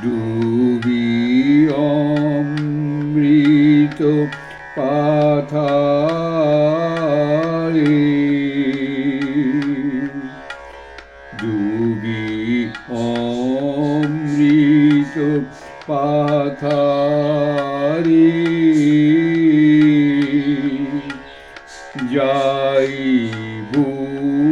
ডুবি অমৃত পাথারে। ডুবি অমৃত পাথারে। যাই ভুলে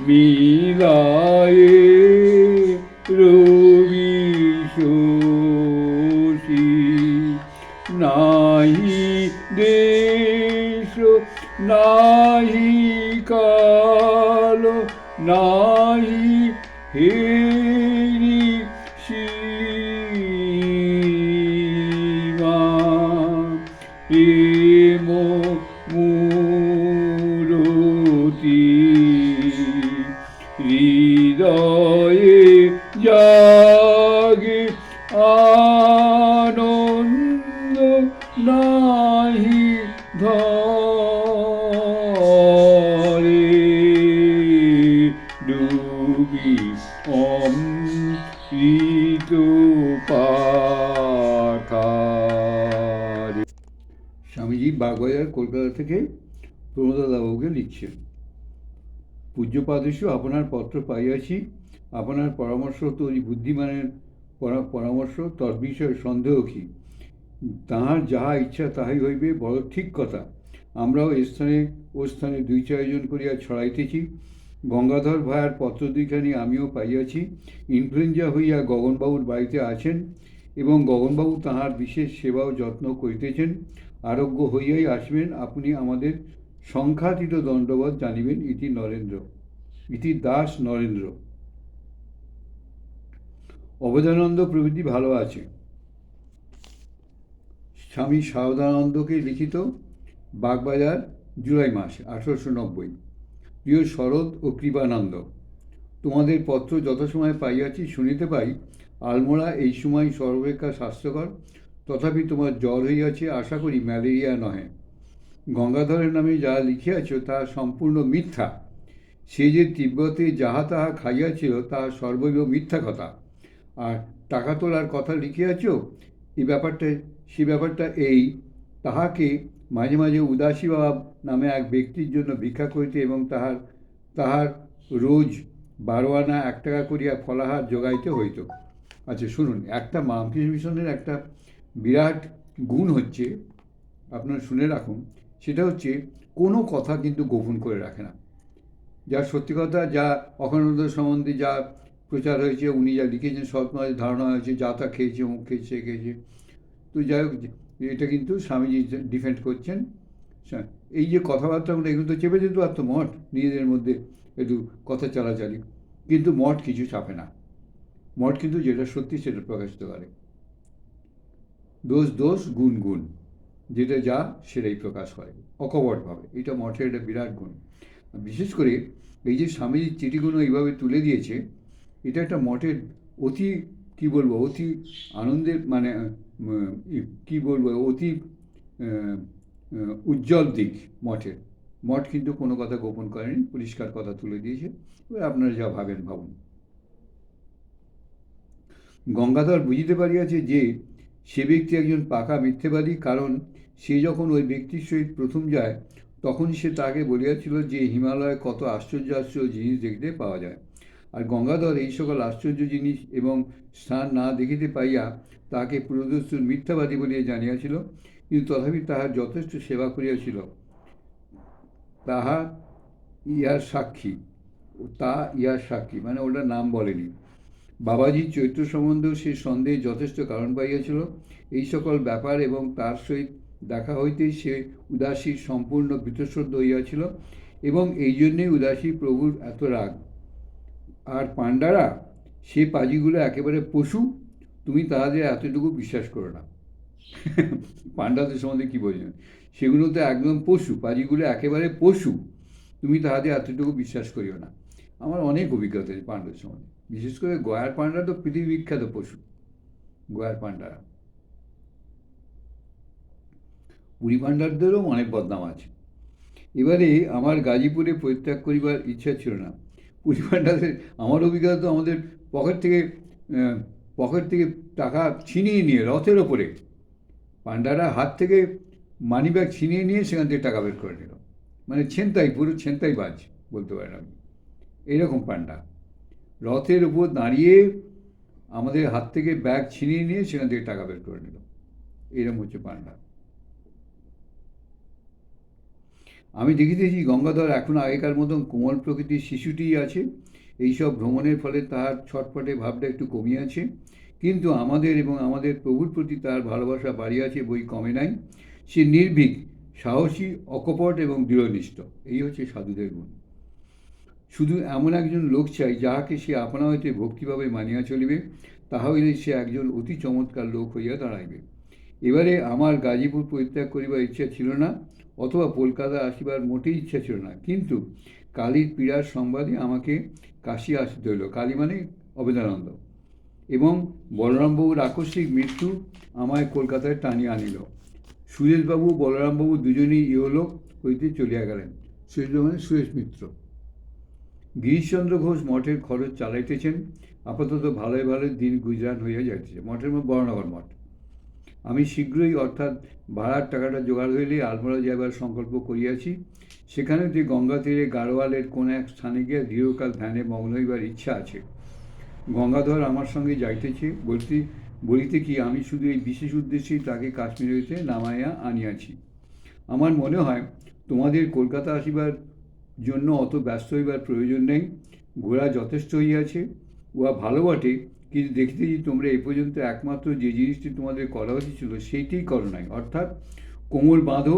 মিলায়ে রবি শশী। নাহি দেশ নাহি কাল নাহি হেরি সীমা কলকাতা থেকে প্রমোদাদাবাবুকে লিখছেন পূজ্যপাদেশু আপনার পত্র পাইয়াছি। আপনার পরামর্শ তৈরি বুদ্ধিমানের পরা- পরামর্শ তদ্বিষয়ে সন্দেহ কি? তাহার যাহা ইচ্ছা তাহাই হইবে, বড় ঠিক কথা। আমরাও স্থানে, ও স্থানে দুই চারজন করিয়া ছড়াইতেছি। গঙ্গাধর ভাইয়ার পত্র দুইখানি আমিও পাইয়াছি। ইনফ্লুয়েঞ্জা হইয়া গগনবাবুর বাড়িতে আছেন এবং গগনবাবু তাহার বিশেষ সেবা ও যত্ন করিতেছেন। আরোগ্য হইয়াই আসবেন, আপনি আমাদের সংখ্যাতীত দণ্ডবধ জানিবেন ইতি নরেন্দ্র। ইতি দাস নরেন্দ্র। অবদানন্দ প্রভৃতি ভালো আছে। স্বামী সারদানন্দকে লিখিত বাগবাজার জুলাই মাস, আঠারোশো নব্বই। প্রিয় শরৎ ও কৃপানন্দ, তোমাদের পত্র যথাসময়ে পাইয়াছি, শুনিতে পাই, আলমোড়া এই সময় সর্বাপেক্ষা স্বাস্থ্যকর তথাপি তোমার জ্বর হইয়াছে, আশা করি ম্যালেরিয়া নহে। গঙ্গাধরের নামে যাহা লিখিয়াছ তাহা সম্পূর্ণ মিথ্যা। সে যে তিব্বতে যাহা তাহা খাইয়াছিল তাহা সর্বৈব মিথ্যা কথা। আর টাকা তোলার কথা লিখিয়াছ এই ব্যাপারটা, সে ব্যাপারটা এই, তাহাকে মাঝে মাঝে উদাসী বাবা নামে এক ব্যক্তির জন্য ভিক্ষা করিতে এবং তাহার তাহার রোজ বারো আনা এক টাকা করিয়া ফলাহার যোগাইতে হইত। আচ্ছা শুনুন, একটা রামকৃষ্ণ মিশনের একটা বিরাট গুণ হচ্ছে, আপনারা শুনে রাখুন, সেটা হচ্ছে কোনো কথা কিন্তু গোপন করে রাখে না। যা সত্যি কথা, যা অখণ্ড সম্বন্ধে যা প্রচার হয়েছে, উনি যা লিখেছেন সব ধারণা হয়েছে, যা তা খেয়েছে, অমুক খেয়েছে খেয়েছে। তো যাই হোক এটা কিন্তু স্বামীজি ডিফেন্ড করছেন। সা- এই যে কথাবার্তাগুলো, এগুলো তো চেপে যেত আর তো মঠ, নিজেদের মধ্যে একটু কথা চালাচালি। কিন্তু মঠ কিছু চাপে না। মঠ কিন্তু যেটা সত্যি, সেটা প্রকাশিত করে। দোষ দোষ, গুণ গুণ। যেটা যা, সেটাই প্রকাশ করে অকপটভাবে। এটা মঠের একটা বিরাট গুণ। বিশেষ করে এই যে স্বামীজির চিঠিগুলো এইভাবে তুলে দিয়েছে, এটা একটা মঠের অতি, কি বলব, অতি আনন্দের মানে কি বলব, অতি উজ্জ্বল দিক মঠের। মঠ কিন্তু কোনো কথা গোপন করেনি, পরিষ্কার কথা তুলে দিয়েছে। আপনারা যা ভাবেন, ভাবুন। গঙ্গাধর বুঝিতে পারিয়াছে যে সে ব্যক্তি একজন পাকা মিথ্যেবাদী, কারণ সে যখন ওই ব্যক্তির সহিত প্রথম যায়, তখন সে তাকে বলিয়াছিল যে, হিমালয়ে কত আশ্চর্য আশ্চর্য জিনিস দেখতে পাওয়া যায়। আর গঙ্গাধর এই সকল আশ্চর্য জিনিস এবং স্থান না দেখিতে পাইয়া তাকে পুরোদস্তুর মিথ্যাবাদী বলিয়া জানিয়াছিল, কিন্তু তথাপি তাহার যথেষ্ট সেবা করিয়াছিল। তাহা ইহার সাক্ষী। তা ইহার সাক্ষী মানে ওটার নাম বলেনি। বাবাজির চৈত্র সম্বন্ধেও সে সন্দেহে যথেষ্ট কারণ পাইয়াছিল। এই সকল ব্যাপার এবং তার সহিত দেখা হইতেই সে উদাসীর সম্পূর্ণ বীতশ্রদ্ধ হইয়াছিল এবং এই জন্যেই উদাসী প্রভুর এত রাগ। আর পাণ্ডারা, সে পাজিগুলো একেবারে পশু, তুমি তাহাদের এতটুকু বিশ্বাস করো না। পাণ্ডাদের সম্বন্ধে কী বলছেন সেগুলো তো একদম পশু, পাজিগুলো একেবারে পশু, তুমি তাহাদের এতটুকু বিশ্বাস করিও না। আমার অনেক অভিজ্ঞতা আছে পাণ্ডার সম্বন্ধে। বিশেষ করে গয়ার পাণ্ডা তো পৃথিবী বিখ্যাত পশু, গয়ার পাণ্ডারা পুরী পাণ্ডারদেরও অনেক বদনাম আছে। এবারে আমার গাজীপুরে পরিত্যাগ করিবার ইচ্ছা ছিল না। পুরী পাণ্ডাদের আমার অভিজ্ঞতা তো আমাদের পকেট থেকে পকেট থেকে টাকা ছিনিয়ে নিয়ে, রথের ওপরে। পাণ্ডারা হাত থেকে মানি ব্যাগ ছিনিয়ে নিয়ে সেখান থেকে টাকা বের করে নিল। মানে ছেনতাই, পুরো ছেনতাই বাজ, বলতে পারেন আমি এইরকম পাণ্ডা রথের উপর দাঁড়িয়ে আমাদের হাত থেকে ব্যাগ ছিনিয়ে নিয়ে সেখান থেকে টাকা বের করে নিল। এরকম হচ্ছে পাণ্ডা আমি দেখিতেছি গঙ্গাধর এখন আগেকার মতন কোমল প্রকৃতির শিশুটিই আছে। এইসব ভ্রমণের ফলে তাহার ছটপটে ভাবটা একটু কমিয়াছে কিন্তু আমাদের এবং আমাদের প্রভুর প্রতি তার ভালোবাসা বাড়িয়াছে বই কমে নাই। সে নির্ভীক, সাহসী, অকপট এবং দৃঢ়নিষ্ঠ। এই হচ্ছে সাধুদের গুণ। শুধু এমন একজন লোক চাই যাহাকে সে আপনা হইতে ভক্তিভাবে মানিয়া চলিবে তাহা হইলে সে একজন অতি চমৎকার লোক হইয়া দাঁড়াইবে। এবারে আমার গাজীপুর পরিত্যাগ করিবার ইচ্ছা ছিল না, অথবা কলকাতা আসিবার মোটেই ইচ্ছা ছিল না। কিন্তু কালীর পীড়ার সংবাদে আমাকে কাশি আসিতে হইল। কালী মানে অবেদানন্দ। এবং বলরামবাবুর আকস্মিক মৃত্যু আমায় কলকাতায় টানিয়া আনিল। সুরেশবাবু বলরামবাবু দুজনেই ইহলোক হইতে চলিয়া গেলেন। সুরেশবাবু মানে সুরেশ মিত্র। গিরিশচন্দ্র ঘোষ মঠের খরচ চালাইতেছেন। আপাতত ভালোই ভালো দিন গুজরান হইয়া যাইতেছে। মঠের মধ্যে বড়নগর মঠ। আমি শীঘ্রই অর্থাৎ ভাড়ার টাকাটা জোগাড় হইলে আলমোড়া যাইবার সংকল্প করিয়াছি। সেখানে যে গঙ্গা তীরে গাড়োয়ালের কোনো এক স্থানে গিয়ে দীর্ঘকাল ধ্যানে মগ্ন হইবার ইচ্ছা আছে। গঙ্গাধর আমার সঙ্গে যাইতেছে। বলতে, বলিতে কি আমি শুধু এই বিশেষ উদ্দেশ্যেই তাকে কাশ্মীর হইতে নামাইয়া আনিয়াছি? আমার মনে হয় তোমাদের কলকাতা আসিবার জন্য অত ব্যস্ত হইবার প্রয়োজন নেই। ঘোরা যথেষ্ট হইয়াছে। উহা ভালো বটে, কিন্তু দেখতেছি তোমরা এই পর্যন্ত একমাত্র যে জিনিসটি তোমাদের করা উচিত ছিল, সেইটিই করো নাই। অর্থাৎ কোমর বাঁধো,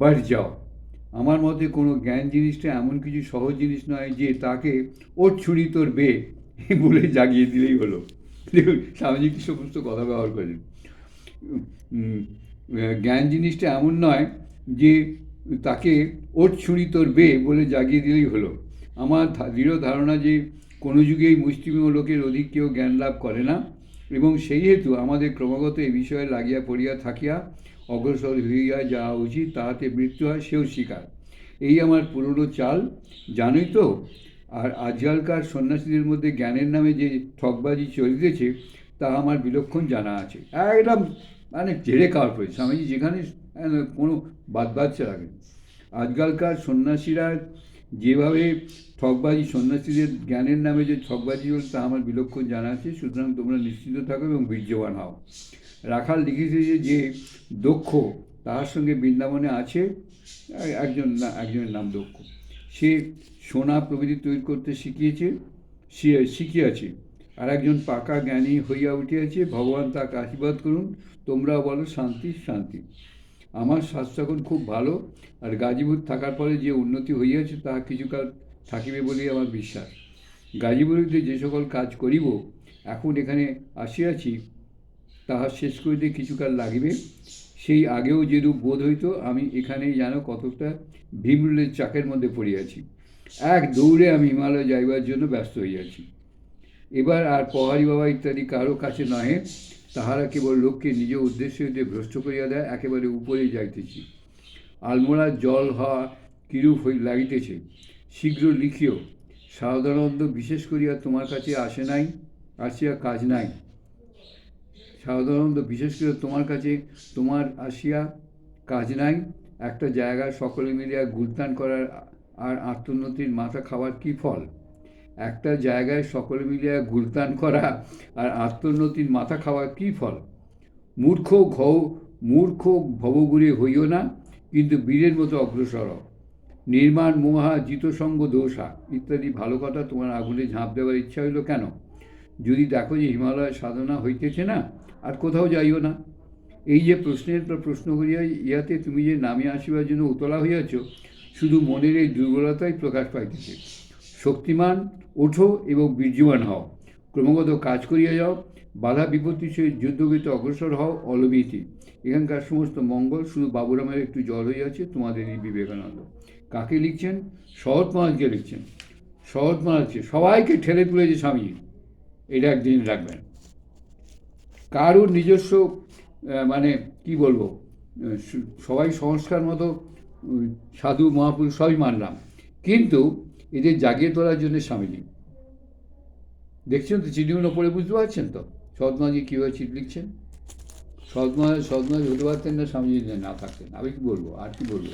বাড়ি যাও। আমার মতে কোনো জ্ঞান জিনিসটা এমন কিছু সহজ জিনিস নয় যে তাকে ওর ছুরি তোর বে বলে জাগিয়ে দিলেই হলো। দেখুন, স্বামীজি কি সমস্ত কথা ব্যবহার করেন জ্ঞান জিনিসটা এমন নয় যে তাকে ওর ছুরি তোর বে বলে জাগিয়ে দিলেই হলো। আমার দৃঢ় ধারণা যে কোনো যুগেই মুষ্টিমেয় লোকের অধিক কেউ জ্ঞান লাভ করে না এবং সেই হেতু আমাদের ক্রমাগত এই বিষয়ে লাগিয়া পড়িয়া থাকিয়া অগ্রসর হইয়া যাওয়া উচিত, তাহাতে মৃত্যু হয় সেও শিকার। এই আমার পুরনো চাল। জানোই তো, আর আজকালকার সন্ন্যাসীদের মধ্যে জ্ঞানের নামে যে ঠকবাজি চলিতেছে, তা আমার বিলক্ষণ জানা আছে। একদম মানে জেরে কার পড়ে স্বামীজি যেখানে কোনো বাদ বাচ্চা রাখেন আজকালকার সন্ন্যাসীরা যেভাবে ঠকবাজি সন্ন্যাসীদের জ্ঞানের নামে যে ঠকবাজি চলছে তা আমার বিলক্ষণ জানা আছে। সুতরাং তোমরা নিশ্চিত থাকো এবং বীর্যবান হও। রাখাল লিখেছে যে যে দক্ষ, তার সঙ্গে বৃন্দাবনে আছে একজন না, একজনের নাম দক্ষ। সে সোনা প্রভৃতি তৈরি করতে শিখিয়েছে শিখিয়াছে। আর একজন পাকা জ্ঞানী হইয়া উঠিয়াছে, ভগবান তাকে আশীর্বাদ করুন, তোমরাও বলো শান্তি শান্তি। আমার স্বাস্থ্য এখন খুব ভালো, আর গাজীপুর থাকার পরে যে উন্নতি হইয়াছে তাহা কিছুকাল থাকিবে বলেই আমার বিশ্বাস। গাজীপুরিতে যে সকল কাজ করিব, এখন এখানে আসিয়াছি, তাহা শেষ করিতে কিছুকাল লাগিবে। সেই আগেও যেরূপ বোধ হইত, আমি এখানেই যেন কতকটা ভীমরুলের চাকের মধ্যে পড়িয়াছি। এক দৌড়ে আমি হিমালয় যাইবার জন্য ব্যস্ত হইয়াছি। এবার আর পহারি বাবা ইত্যাদি কারও কাছে নহে তাহারা কেবল লোককে নিজ উদ্দেশ্য হইতে ভ্রষ্ট করিয়া দেয়, একেবারে উপরেই যাইতেছি। আলমোড়ার জল হওয়া কিরূপ হই লাগিতেছে, শীঘ্র লিখিও। সারদানন্দ বিশেষ করিয়া তোমার কাছে আসে নাই, আসিয়া কাজ নাই। সারদানন্দ বিশেষ করে তোমার কাছে, তোমার আসিয়া কাজ নাই। একটা জায়গায় সকলে মিলিয়া গুলতান করার আর আত্মোন্নতির মাথা খাওয়ার কি ফল? একটা জায়গায় সকলে মিলিয়া গুলতান করা আর আত্মোন্নতির মাথা খাওয়া কি ফল? মূর্খ ঘৌ, মূর্খ ভবগুড়ি হইও না, কিন্তু বীরের মতো অগ্রসর নির্মাণ মোহা, জিতসঙ্গ দোষা, ইত্যাদি ভালো কথা তোমার আগুনে ঝাঁপ দেওয়ার ইচ্ছা হইল কেন? যদি দেখো যে হিমালয় সাধনা হইতেছে না, আর কোথাও যাইও না। এই যে প্রশ্নের পর প্রশ্ন করিয়া ইহাতে তুমি যে নামে আসিবার জন্য উতলা হইয়াছ, শুধু মনের এই দুর্বলতাই প্রকাশ পাইতেছে। শক্তিমান, ওঠো এবং বীর্যবান হও। ক্রমাগত কাজ করিয়া যাও, বাধা বিপত্তি সহিত যুদ্ধগীতে অগ্রসর হও অলবিতি এখানকার সমস্ত মঙ্গল, শুধু বাবুরামের একটু জল হইয়াছে, তোমাদের এই বিবেকানন্দ। কাকে লিখছেন? শরৎ মহারাজকে লিখছেন। শরৎ মহারাজকে সবাইকে ঠেলে তুলেছে স্বামীজি এটা একদিন রাখবেন। কারোর নিজস্ব মানে কি বলব সবাই সংস্কার মতো সাধু, মহাপুরুষ সবই মানলাম। কিন্তু এদের জাগিয়ে তোলার জন্য স্বামীজি দেখছেন তো চিঠিগুলো পড়ে বুঝতে পারছেন তো? সদমাজি কীভাবে চিঠি লিখছেন? সদমা সদমাজি হতে পারতেন না, স্বামীজি না থাকতেন। আমি কি বলব? আর কি বলব?